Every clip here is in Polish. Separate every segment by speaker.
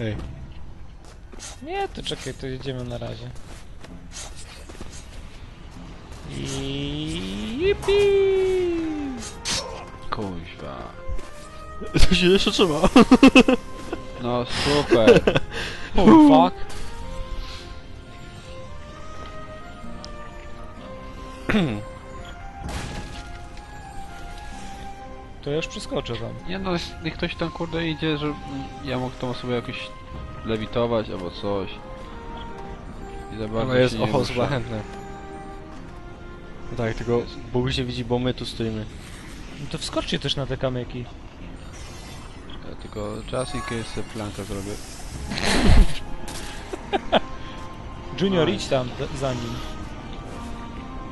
Speaker 1: Ej.
Speaker 2: Nie, to czekaj, to jedziemy na razie. Yippee!
Speaker 3: Kuźwa.
Speaker 1: To się jeszcze trzyma.
Speaker 3: No super.
Speaker 2: Oh fuck. To ja już przeskoczę tam.
Speaker 3: Nie no, niech ktoś tam kurde idzie, że ja mógł tą osobę jakoś lewitować albo coś. I za bardzo
Speaker 1: No jest
Speaker 3: się nie
Speaker 1: oho. No Tak, tylko Bóg się widzi, bo my tu stoimy.
Speaker 2: No to wskoczcie też na te kamyki.
Speaker 3: Ja tylko czas i kiedy sobie plankę zrobię.
Speaker 2: Junior,
Speaker 3: Oj.
Speaker 2: idź tam d- za nim.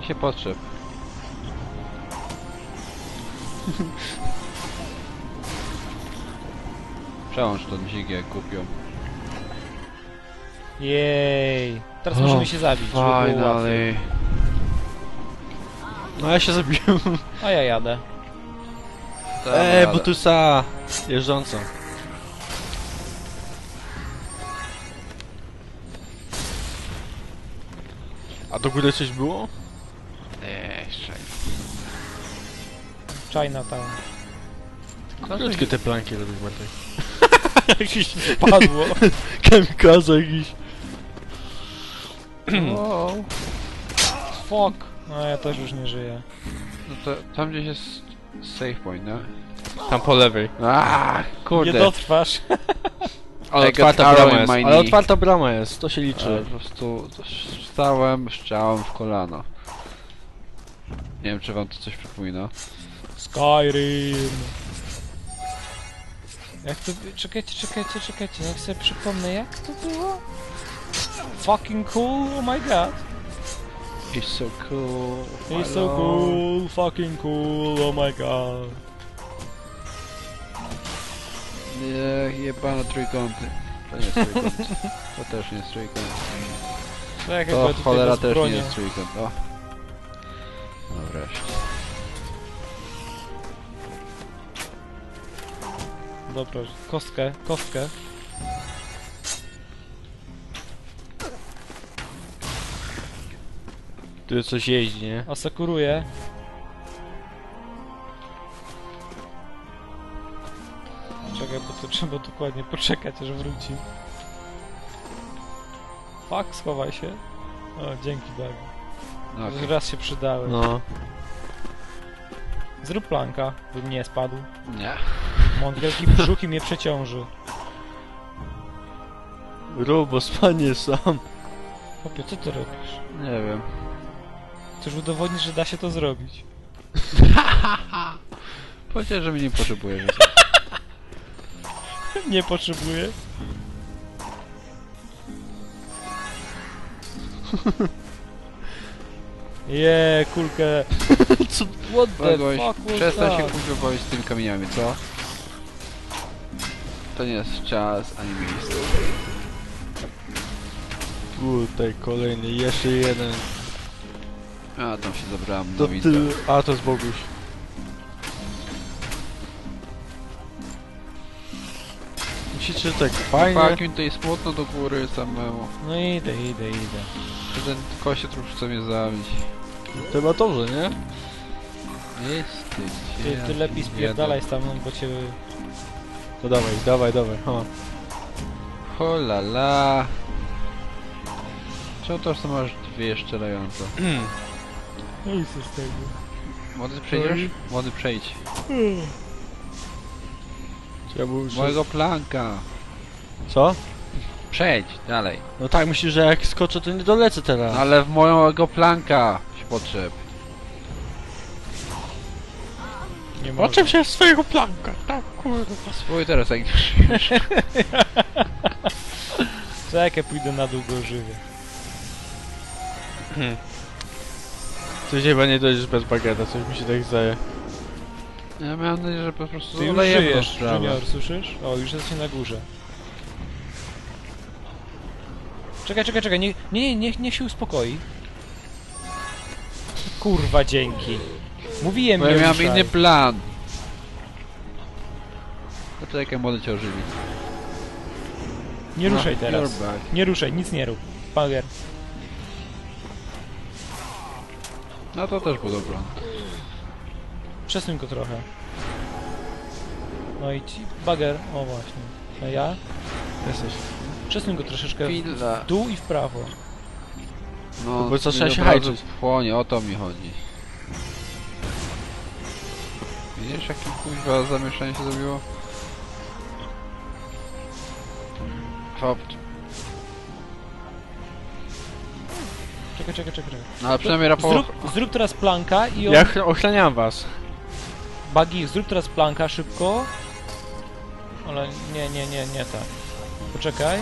Speaker 3: Mi się potrzeb. Przełącz to dźwignię jak kupią.
Speaker 2: Jej. Teraz
Speaker 1: O,
Speaker 2: możemy się zabić, żeby było łatwiej.
Speaker 3: Finally.
Speaker 1: No ja się zabiłem.
Speaker 2: A ja jadę.
Speaker 1: Eee, bo tu jest ta jeżdżąca. A do góry coś było?
Speaker 3: Nie, jeszcze.
Speaker 2: Chinatown.
Speaker 1: Krótkie te planki tych bartek. jakiś
Speaker 2: Padło.
Speaker 1: kamikaze jakiś.
Speaker 3: Wow.
Speaker 2: Fuck. No ja też już nie żyję.
Speaker 3: No to tam gdzieś jest save point, no?
Speaker 1: Tam po lewej.
Speaker 3: Aaa,
Speaker 2: Nie
Speaker 3: kurde.
Speaker 2: dotrwasz.
Speaker 1: Ale
Speaker 3: I got
Speaker 1: otwarta
Speaker 3: arrow
Speaker 1: brama
Speaker 3: in
Speaker 1: jest.
Speaker 3: my
Speaker 1: Ale
Speaker 3: knee.
Speaker 1: otwarta brama jest, to się liczy.
Speaker 3: Ale po prostu stałem, szczałem w kolano. Nie wiem, czy wam to coś przypomina.
Speaker 2: Skyrim. Jak to... Czekajcie, czekajcie, czekajcie. Jak sobie przypomnę, jak to było? Fucking cool, oh my god.
Speaker 3: It's so cool.
Speaker 2: It's so cool, fucking cool, oh my god.
Speaker 3: Nie, jebane trójkąty. To nie jest trójkąt. To też nie jest trójkąt.
Speaker 2: Bo
Speaker 3: To
Speaker 2: tutaj
Speaker 3: cholera też nie jest trójkąt. O. No wreszcie.
Speaker 2: Dobra, kostkę, kostkę.
Speaker 1: Tu coś jeździ, nie?
Speaker 2: Asekuruję. Czekaj, bo to trzeba dokładnie poczekać, aż wróci. Fuck, schowaj się. O, dzięki.
Speaker 3: No, okej.
Speaker 2: Raz się przydały.
Speaker 1: No.
Speaker 2: Zrób planka, bym nie spadł.
Speaker 3: Nie.
Speaker 2: Mam wielki brzuch i mnie przeciąży.
Speaker 1: Rubo, spanie sam.
Speaker 2: Chłopie, co ty robisz?
Speaker 3: Nie wiem.
Speaker 2: Chcesz udowodnić, że da się to zrobić.
Speaker 3: Powiedział, że mnie nie potrzebuje.
Speaker 2: nie potrzebuję. Je, kulkę.
Speaker 1: Co?
Speaker 2: What the
Speaker 3: Mogłeś
Speaker 2: fuck was
Speaker 3: przestań się
Speaker 2: that?
Speaker 3: kurwa bawić z tymi kamieniami, co? To nie jest czas ani miejsce.
Speaker 1: Tutaj kolejny, jeszcze jeden.
Speaker 3: A tam się zabrałem
Speaker 1: To
Speaker 3: do widza.
Speaker 1: ty... A, to jest Boguś. Myślicie, że tak fajnie?
Speaker 3: Fuck, mi tutaj smutno do góry samemu.
Speaker 2: No idę, idę, idę.
Speaker 3: Ten kosie trup chce mnie zabić?
Speaker 1: Chyba dobrze, nie?
Speaker 3: Jest ty,
Speaker 2: Ty, ty lepiej spierdalaj stamtąd, bo cię...
Speaker 1: To dawaj, dawaj, dawaj. Ha.
Speaker 3: Hola la. Czemu to masz dwie strzelające?
Speaker 2: No i co z tego?
Speaker 3: Młody przejdziesz? Młody przejdź. Mojego planka.
Speaker 1: Co?
Speaker 3: Przejdź, dalej.
Speaker 1: No tak, myślisz, że jak skoczę, to nie dolecę teraz.
Speaker 3: Ale w mojego planka się potrzeb.
Speaker 2: Nie
Speaker 1: Patrzę się z swojego planka, tak kurwa.
Speaker 3: Swój teraz jak już.
Speaker 2: Czekaj, pójdę na dół go żywię.
Speaker 1: Coś chyba nie dojdziesz bez bagieta, coś mi się tak zdaje.
Speaker 3: Ja miałem nadzieję, że po prostu
Speaker 2: Ty już
Speaker 3: olejemy
Speaker 2: żyjesz,
Speaker 3: sprawę.
Speaker 2: Junior, słyszysz? O, już jesteś na górze. Czekaj, czekaj, czekaj, nie, nie, nie, niech się uspokoi. Kurwa, dzięki. Mówiłem,
Speaker 3: Bo ja
Speaker 2: nie
Speaker 3: miałem
Speaker 2: ruszaj.
Speaker 3: inny plan. No to jak młody cię ożywi.
Speaker 2: Nie ruszaj
Speaker 3: No,
Speaker 2: teraz.
Speaker 3: you're back.
Speaker 2: Nie ruszaj, nic nie rób. Bager.
Speaker 3: No to też był dobry.
Speaker 2: Przesuń go trochę. No i ci... Bager. O właśnie. No ja?
Speaker 1: Jesteś.
Speaker 2: Przesuń go troszeczkę w
Speaker 3: Chwila.
Speaker 2: dół i w prawo.
Speaker 3: No,
Speaker 1: Bo zaczyna się hajczyć.
Speaker 3: Płonie, o to mi chodzi. Widzisz jakie kuźwa zamieszanie się zrobiło? Hop.
Speaker 2: Czekaj, czekaj, czekaj. czekaj.
Speaker 3: No ale przynajmniej Rafał...
Speaker 2: Zrób, zrób teraz planka i on...
Speaker 1: Ja ch- ochraniam was.
Speaker 2: Bagi, zrób teraz planka szybko. Ale nie, nie, nie, nie tak. Poczekaj.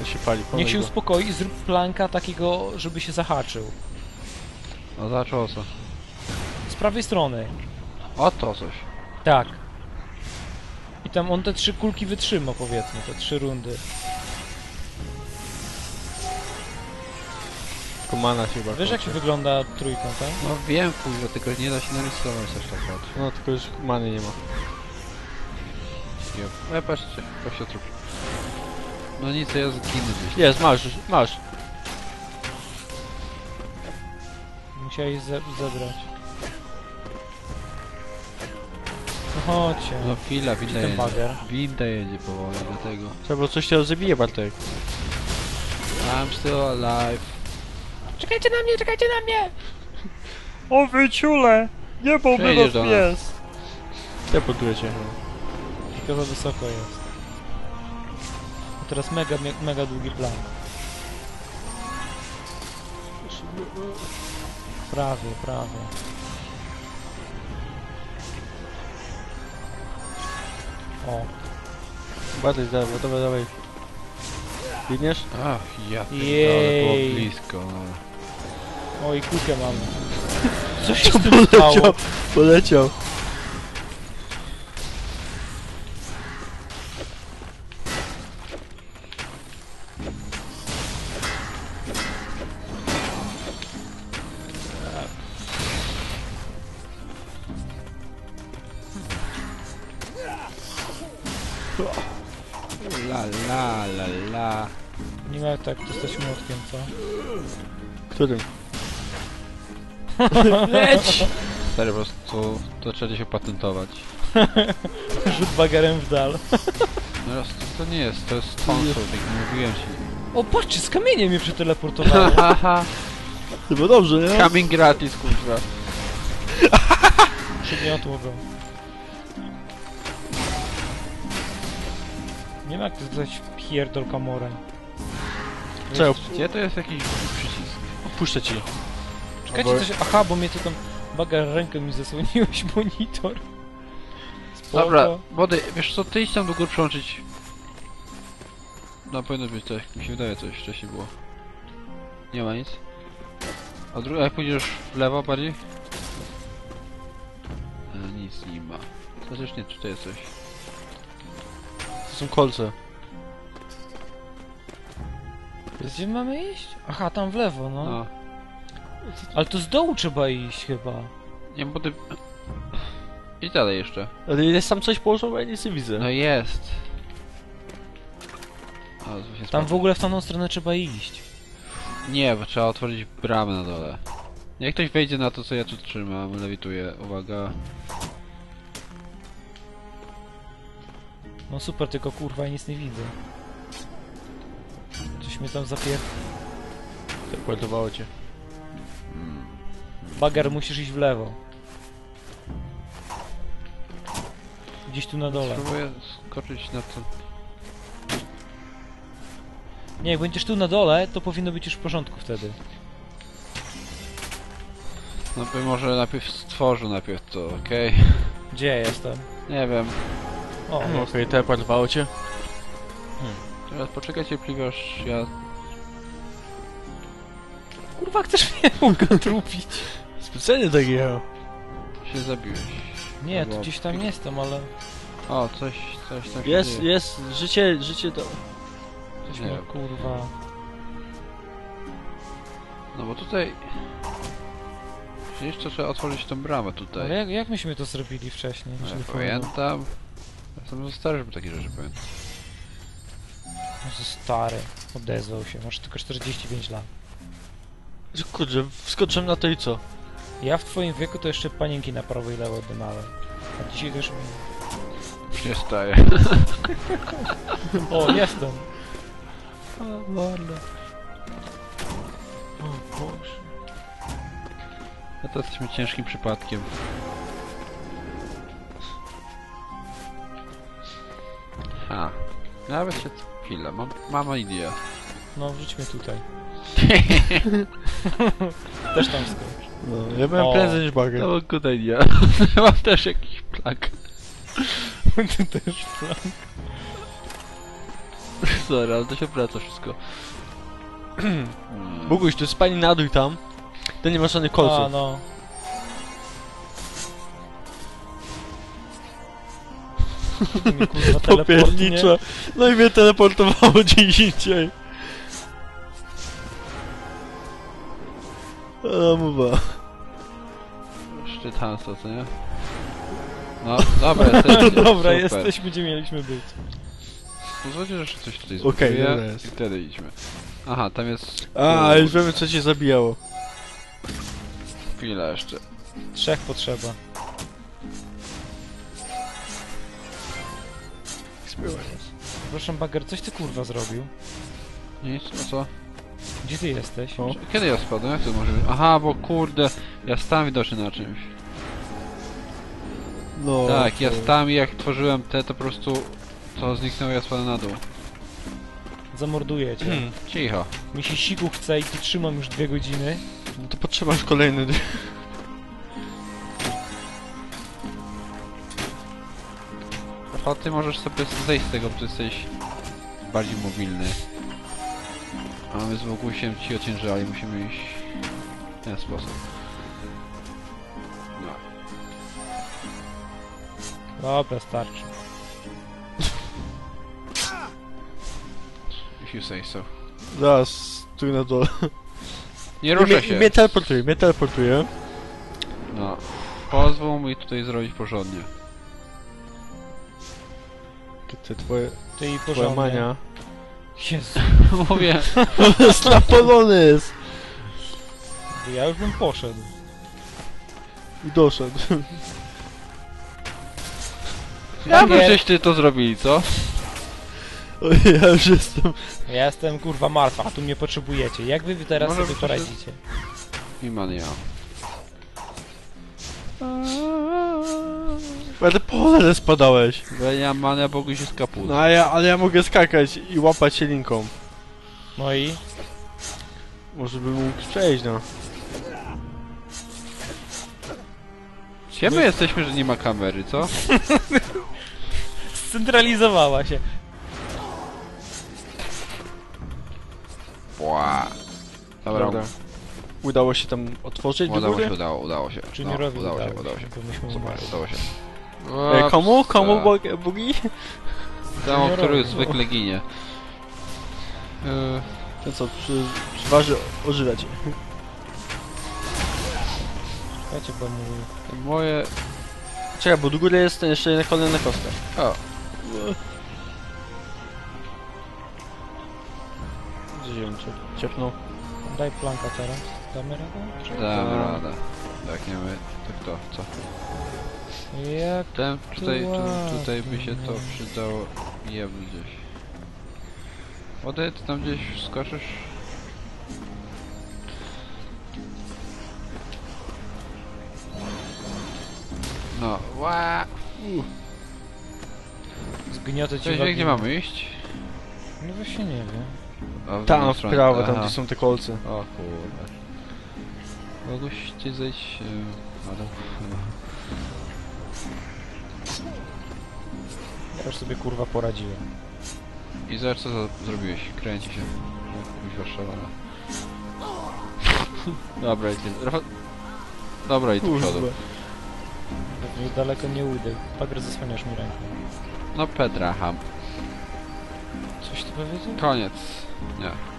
Speaker 1: Ja się pali.
Speaker 2: Niech się
Speaker 1: go.
Speaker 2: uspokoi i zrób planka takiego, żeby się zahaczył.
Speaker 3: No zaczął o co?
Speaker 2: Z prawej strony.
Speaker 3: O to coś.
Speaker 2: Tak. I tam on te trzy kulki wytrzyma, powiedzmy, te trzy rundy.
Speaker 1: Tylko mana się chyba
Speaker 2: Wiesz jak
Speaker 1: kończy.
Speaker 2: wygląda trójką, tak?
Speaker 3: No wiem kuźwa, tylko nie da się narysować aż tak łatwo.
Speaker 1: No tylko już many nie ma.
Speaker 3: E, patrzcie, to się trup. No nic, ja zginę gdzieś.
Speaker 1: Jest, masz, masz.
Speaker 2: Musiałeś ze zebrać. No chodźcie.
Speaker 3: No chwila, winda
Speaker 2: ten
Speaker 3: jedzie. Winda jedzie powoli, dlatego.
Speaker 1: Trzeba coś cię zabije, Bartek.
Speaker 3: I'm still alive.
Speaker 2: Czekajcie na mnie, czekajcie na mnie!
Speaker 1: O wyciule! Nie
Speaker 3: Przejdziesz do nas.
Speaker 1: pies! Teleportuję cię.
Speaker 2: Tylko za wysoko jest. A teraz mega, me- mega długi plan. Prawie, prawie. O,
Speaker 1: Bartek, dawaj, dawaj, dawaj. Biegniesz?
Speaker 3: Ach, ja
Speaker 2: Jej.
Speaker 3: pierdolę, było blisko.
Speaker 2: O i kulkę mam. Co się z tym stało?
Speaker 1: Poleciał,
Speaker 3: La la la.
Speaker 2: Nie ma jak tak dostać młotkiem, co?
Speaker 1: Którym?
Speaker 2: Leć!
Speaker 3: Stary, po prostu to trzeba się patentować.
Speaker 2: Rzut bagerem w dal.
Speaker 3: No raz, to, to nie jest, to jest sponsor, tak jak mówiłem ci.
Speaker 2: O, patrzcie, z kamieniem mnie przeteleportowało.
Speaker 3: Haha,
Speaker 1: To było dobrze, nie?
Speaker 3: coming gratis, kurwa.
Speaker 2: Przygniotło go. Nie ma jak to dostać pierdol kamorę.
Speaker 1: Czego?
Speaker 3: Gdzie to jest jakiś przycisk?
Speaker 1: Puszczę ci.
Speaker 2: Czekajcie, coś... Aha, bo mnie tu tam... Bager rękę mi zasłoniłeś monitor. Spoko.
Speaker 3: Dobra, Body, wiesz co, ty idź tam do góry przełączyć. No powinno być coś, mi się wydaje coś wcześniej było. Nie ma nic. A druga, jak pójdziesz w lewo bardziej? E, nic nie ma. Chociaż nie, tutaj jest coś.
Speaker 1: Są kolce.
Speaker 2: Gdzie mamy iść? Aha, tam w lewo, no.
Speaker 3: No.
Speaker 2: Ale to z dołu trzeba iść chyba.
Speaker 3: Nie, bo ty... Idź dalej jeszcze.
Speaker 1: Ale jest tam coś położone, ja nic nie widzę.
Speaker 3: No jest. Się
Speaker 2: Tam
Speaker 3: spadło.
Speaker 2: w ogóle w tamtą stronę trzeba iść.
Speaker 3: Nie, bo trzeba otworzyć bramę na dole. Jak ktoś wejdzie na to, co ja tu trzymam, lewituję, uwaga.
Speaker 2: No super, tylko kurwa ja nic nie widzę. Coś mnie tam zapier...
Speaker 1: Teleportowało cię.
Speaker 2: Bager, musisz iść w lewo. Gdzieś tu na dole.
Speaker 3: Spróbuję skoczyć na to.
Speaker 2: Nie, jak będziesz tu na dole, to powinno być już w porządku wtedy.
Speaker 3: No by może najpierw stworzył najpierw to, okej?
Speaker 2: Gdzie ja jestem?
Speaker 3: Nie wiem.
Speaker 2: O,
Speaker 1: Okej, okay, teleportowało cię.
Speaker 3: Teraz poczekaj cierpliwie aż ja...
Speaker 2: kurwa, chcesz mnie ukatrupić?
Speaker 1: Specjalnie tak jechał.
Speaker 3: się zabiłeś.
Speaker 2: Nie, tu gdzieś tam jestem, ale...
Speaker 3: O, coś, coś tam
Speaker 1: Jest,
Speaker 3: dzieje.
Speaker 1: jest, życie, życie to...
Speaker 2: Coś
Speaker 3: Nie.
Speaker 2: mnie, kurwa...
Speaker 3: No bo tutaj... To trzeba otworzyć tą bramę tutaj.
Speaker 2: Ale jak, jak myśmy to zrobili wcześniej?
Speaker 3: No, ja
Speaker 2: nie pamiętam?
Speaker 3: Jestem za stary, żeby takie rzeczy pamiętać.
Speaker 2: Jezu, stary. Odezwał się. Masz tylko 45 lat.
Speaker 1: Kurde, wskoczyłem na to i co?
Speaker 2: Ja w twoim wieku to jeszcze panienki na prawo i lewo oddymałem. A dzisiaj też...
Speaker 3: Już nie staję.
Speaker 2: O, jestem.
Speaker 1: O, mordo. O Boże.
Speaker 3: A to jesteśmy ciężkim przypadkiem. Nawet się... Chwilę, mam, mam ideę.
Speaker 2: No, wrzuć mnie tutaj. Też tam skocz.
Speaker 1: No, ja byłem
Speaker 2: O.
Speaker 1: prędzej niż
Speaker 3: To
Speaker 1: bagger.
Speaker 3: była good idea. mam też jakiś plak.
Speaker 2: Ty też plan.
Speaker 3: Sorry, ale to się wraca wszystko.
Speaker 1: Boguś, to spani na dół tam. To nie ma żadnych
Speaker 2: A,
Speaker 1: kolców.
Speaker 2: no. Mi, kurwa?
Speaker 1: Popiernicza. No i mnie teleportowało gdzieś indziej. No mowa.
Speaker 3: Szczyt Hansa, co nie? No, dobra, jesteśmy.
Speaker 2: Dobra,
Speaker 3: Super.
Speaker 2: jesteśmy gdzie mieliśmy być.
Speaker 3: Pozwólcie, że jeszcze coś tutaj
Speaker 1: Okej, dobra jest.
Speaker 3: i wtedy idźmy. Aha, tam jest...
Speaker 1: A, już wiemy co cię zabijało.
Speaker 3: Chwila jeszcze.
Speaker 2: Trzech potrzeba. Proszę, Bagger, coś ty kurwa zrobił?
Speaker 3: Nic, no co?
Speaker 2: Gdzie ty jesteś?
Speaker 1: O.
Speaker 3: Kiedy ja spadłem? Jak to może być? Aha, bo kurde, ja stałem widoczny na czymś.
Speaker 1: No.
Speaker 3: tak, ja stałem i jak tworzyłem te, to po prostu to zniknęło, ja spadłem na dół.
Speaker 2: Zamorduję cię.
Speaker 1: Hmm,
Speaker 3: Cicho.
Speaker 2: Mi się siku chce i tu trzymam już dwie godziny.
Speaker 1: no to potrzeba już kolejny.
Speaker 3: A ty możesz sobie zejść z tego, bo jesteś bardziej mobilny. A my z Wogusiem ci ociężali, musimy iść w ten sposób. No.
Speaker 2: Dobra, starczy.
Speaker 3: If you say so.
Speaker 1: Zaraz, tu na dole.
Speaker 3: Nie ruszę
Speaker 1: mnie,
Speaker 3: się!
Speaker 1: mnie teleportuje, mnie teleportuje.
Speaker 3: No. Pozwól mi tutaj zrobić porządnie.
Speaker 1: Te twoje,
Speaker 2: Ty i
Speaker 1: twoja
Speaker 2: porządnie.
Speaker 1: mania.
Speaker 2: Jezu,
Speaker 3: Mówię.
Speaker 1: To jest Napolonys!
Speaker 2: ja już bym poszedł.
Speaker 1: I doszedł.
Speaker 3: Ja bym
Speaker 2: Bagier,
Speaker 3: żeś ty to zrobili, co?
Speaker 1: O, ja już jestem.
Speaker 2: Ja jestem kurwa martwa, a tu mnie potrzebujecie. Jak wy teraz
Speaker 3: Może
Speaker 2: sobie poradzicie?
Speaker 3: I man ja.
Speaker 1: Ale pole spadałeś.
Speaker 3: Bo ja nie mam mana, Bogu się skaput.
Speaker 1: No a ja, ale ja mogę skakać i łapać się linką.
Speaker 2: No i?
Speaker 1: Może bym mógł przejść, no.
Speaker 3: Gdzie my jesteśmy, że nie ma kamery, co?
Speaker 2: Scentralizowała się.
Speaker 3: Ła. Dobra,
Speaker 1: Dobra. Udało się tam otworzyć do
Speaker 3: udało się, udało, udało się.
Speaker 2: Czy
Speaker 3: No,
Speaker 2: nie robi
Speaker 3: udało się, udało się.
Speaker 2: Bo myśmy
Speaker 3: Super, udało się.
Speaker 1: E, komu? Komu
Speaker 3: Ups,
Speaker 1: bog- bugi?
Speaker 3: Temu, który zwykle ginie. E,
Speaker 1: Ten co, przy, przyważy ożywiać.
Speaker 2: Czekajcie, bo mówię.
Speaker 3: moje...
Speaker 1: Czekaj, bo do góry jest ten jeszcze jedna kolejna kostka.
Speaker 3: O,
Speaker 1: Gdzie ciep- ciepnął?
Speaker 2: Daj planka teraz. Damy radę?
Speaker 1: Tak.
Speaker 3: radę. Jak nie my, to kto? Co?
Speaker 2: Jak
Speaker 3: Ten, tutaj, tu, tutaj by się to przydało jebnąć gdzieś. Wody, ty tam gdzieś skoczysz? No, ła!
Speaker 2: zgniotę ci
Speaker 3: Cześć,
Speaker 2: wagę.
Speaker 3: gdzie mamy iść?
Speaker 2: No właśnie nie wiem.
Speaker 3: A, w
Speaker 1: Tam
Speaker 3: drugą
Speaker 1: w
Speaker 3: stronę.
Speaker 1: prawo, tam
Speaker 3: Aha.
Speaker 1: gdzie są te kolce.
Speaker 3: O kurde. Mogłyście zejść... e, dół?
Speaker 2: Już sobie kurwa poradziłem.
Speaker 3: I zobacz co za, zrobiłeś. Kręci się. Jak Warszawa. Dobra. Trochę... Dobra, idź do przodu.
Speaker 2: Już daleko nie ujdę. Bagr zasłaniasz mi rękę.
Speaker 3: No Petra, ham.
Speaker 2: Coś ty powiedział?
Speaker 3: Koniec. Nie.